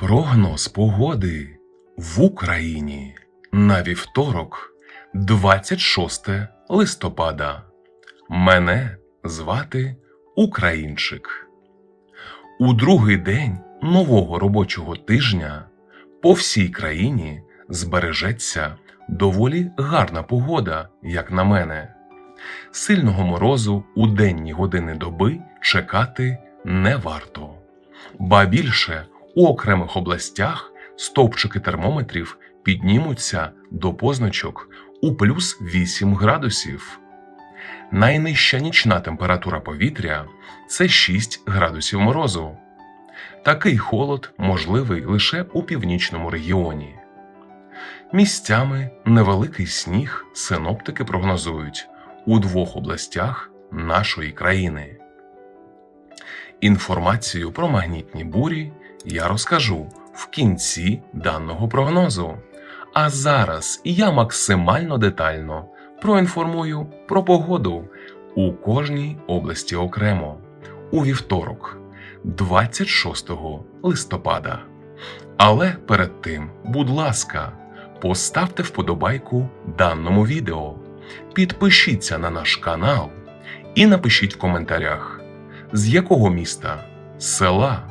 Прогноз погоди в Україні на вівторок, 26 листопада. Мене звати Українчик. У другий день нового робочого тижня по всій країні збережеться доволі гарна погода, як на мене. Сильного морозу у денні години доби чекати не варто. Ба більше у окремих областях стовпчики термометрів піднімуться до позначок у плюс 8 градусів. Найнижча нічна температура повітря це 6 градусів морозу. Такий холод можливий лише у північному регіоні. Місцями невеликий сніг синоптики прогнозують у двох областях нашої країни. Інформацію про магнітні бурі я розкажу в кінці даного прогнозу. А зараз я максимально детально проінформую про погоду у кожній області окремо у вівторок, 26 листопада. Але перед тим, будь ласка, поставте вподобайку даному відео, підпишіться на наш канал і напишіть в коментарях, з якого міста, села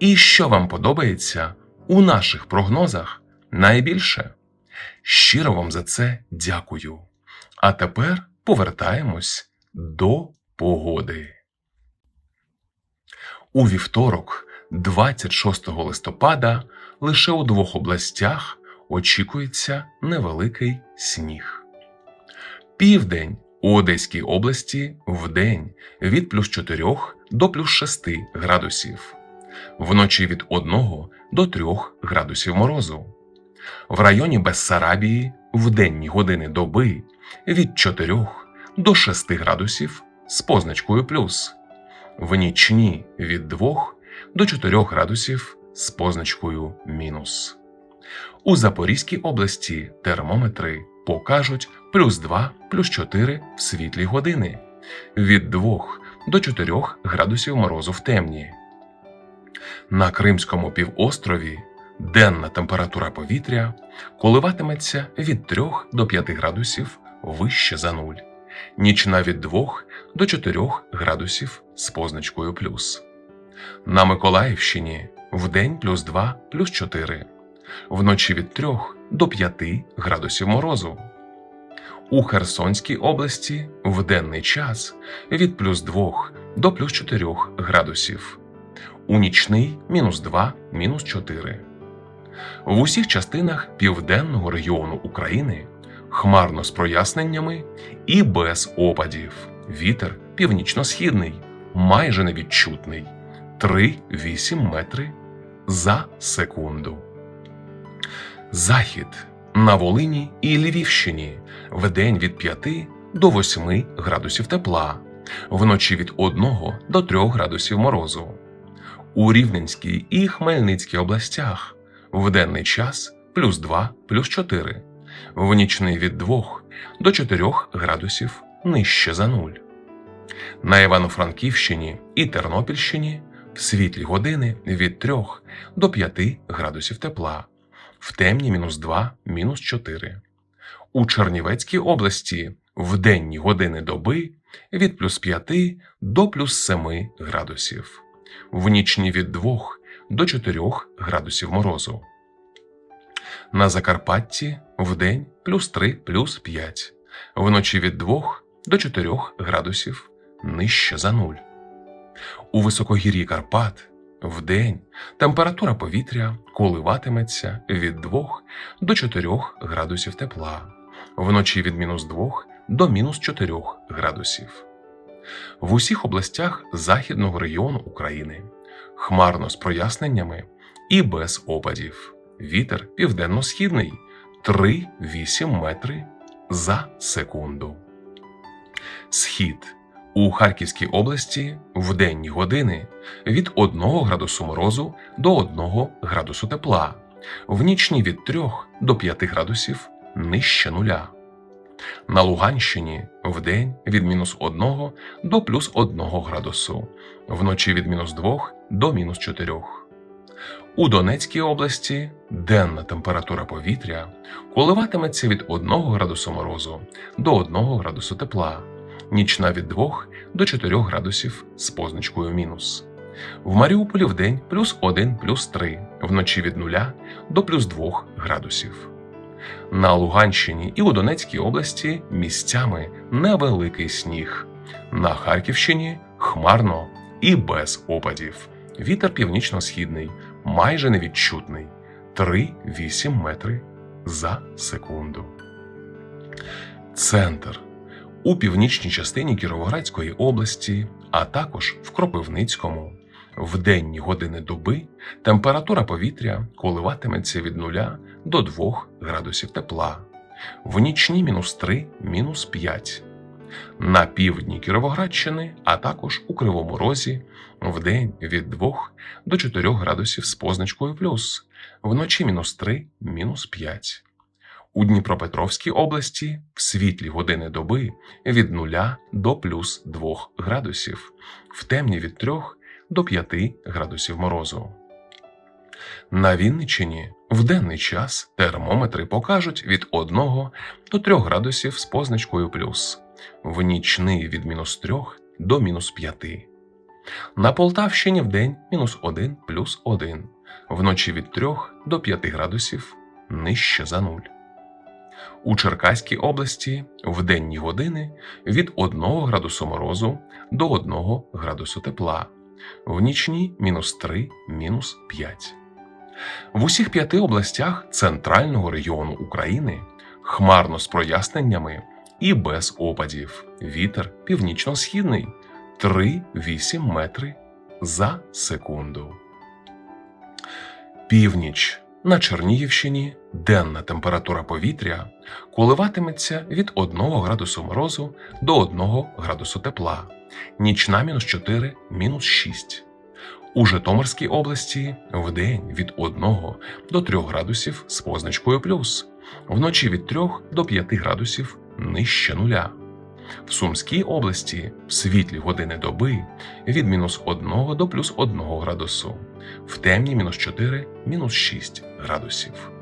і що вам подобається у наших прогнозах найбільше. Щиро вам за це дякую. А тепер повертаємось до погоди. У вівторок, 26 листопада, лише у двох областях очікується невеликий сніг. Південь у Одеській області вдень від плюс 4 до плюс 6 градусів, вночі від 1 до 3 градусів морозу. В районі Бессарабії в денні години доби від 4 до 6 градусів з позначкою плюс, в нічні від 2 до 4 градусів з позначкою мінус. У Запорізькій області термометри покажуть плюс 2, плюс 4 в світлі години, від 2 до 4 градусів морозу в темні. На Кримському півострові денна температура повітря коливатиметься від 3 до 5 градусів вище за нуль, нічна від 2 до 4 градусів з позначкою плюс. На Миколаївщині вдень плюс 2 плюс 4, вночі від 3 до 5 градусів морозу. У Херсонській області в денний час від плюс 2 до плюс 4 градусів, у нічний мінус 2 мінус 4. В усіх частинах південного регіону України хмарно з проясненнями і без опадів. Вітер північно-східний, майже невідчутний 3-8 метри за секунду. Захід на Волині і Львівщині вдень від 5 до 8 градусів тепла, вночі від 1 до 3 градусів морозу. У Рівненській і Хмельницькій областях в денний час плюс 2 плюс 4, в нічний від 2 до 4 градусів нижче за нуль. На Івано-Франківщині і Тернопільщині в світлі години від 3 до 5 градусів тепла, в темні мінус 2 мінус 4. У Чернівецькій області в денні години доби від плюс 5 до плюс 7 градусів, в нічні від 2 до 4 градусів морозу. На Закарпатті вдень плюс 3 плюс 5, вночі від 2 до 4 градусів нижче за нуль. У високогір'ї Карпат вдень температура повітря коливатиметься від 2 до 4 градусів тепла, вночі від мінус 2 до мінус 4 градусів. В усіх областях західного регіону України хмарно з проясненнями і без опадів. Вітер південно-східний 3-8 метри за секунду. Схід у Харківській області в денні години від 1 градусу морозу до 1 градусу тепла, в нічні від 3 до 5 градусів нижче нуля. На Луганщині вдень від мінус 1 до плюс 1 градусу, вночі від мінус 2 до мінус 4. У Донецькій області денна температура повітря коливатиметься від 1 градусу морозу до 1 градусу тепла, нічна від 2 до 4 градусів з позначкою мінус. В Маріуполі вдень плюс 1 плюс 3, вночі від 0 до плюс 2 градусів. На Луганщині і у Донецькій області місцями невеликий сніг. На Харківщині хмарно і без опадів. Вітер північно-східний, майже невідчутний 3-8 метри за секунду. Центр у північній частині Кіровоградської області, а також в Кропивницькому. В денні години доби температура повітря коливатиметься від 0 до 2 градусів тепла, в нічні мінус 3, мінус 5. На півдні Кіровоградщини, а також у Кривому Розі, в день від 2 до 4 градусів з позначкою плюс, вночі мінус 3, мінус 5. У Дніпропетровській області в світлі години доби від 0 до плюс 2 градусів, в темні від 3 до 5 градусів морозу. На Вінниччині в денний час термометри покажуть від 1 до 3 градусів з позначкою плюс, в нічний від мінус 3 до мінус 5. На Полтавщині в день мінус 1 плюс 1, вночі від 3 до 5 градусів нижче за нуль. У Черкаській області в денні години від 1 градусу морозу до 1 градусу тепла, в нічні мінус 3, мінус 5. В усіх п'яти областях центрального регіону України хмарно з проясненнями і без опадів. Вітер північно-східний 3-8 метри за секунду. Північ на Чернігівщині денна температура повітря коливатиметься від 1 градусу морозу до 1 градусу тепла, нічна мінус 4, мінус 6. У Житомирській області вдень від 1 до 3 градусів з позначкою плюс, вночі від 3 до 5 градусів нижче нуля. В Сумській області в світлі години доби від мінус 1 до плюс 1 градусу, в темні мінус 4, мінус 6 градусів.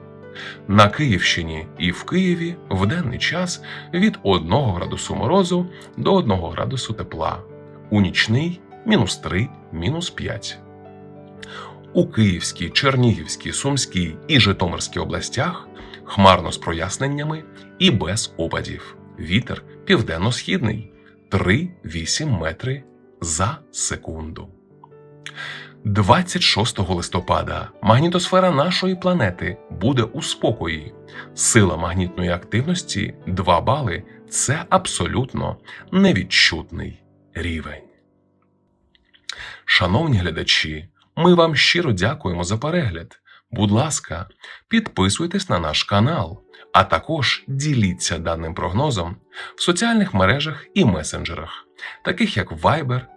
На Київщині і в Києві в денний час від 1 градусу морозу до 1 градусу тепла, у нічний мінус 3, мінус 5. У Київській, Чернігівській, Сумській і Житомирській областях хмарно з проясненнями і без опадів. Вітер південно-східний 3-8 метри за секунду. 26 листопада магнітосфера нашої планети буде у спокої. Сила магнітної активності 2 бали це абсолютно невідчутний рівень. Шановні глядачі, ми вам щиро дякуємо за перегляд. Будь ласка, підписуйтесь на наш канал, а також діліться даним прогнозом в соціальних мережах і месенджерах, таких як Viber,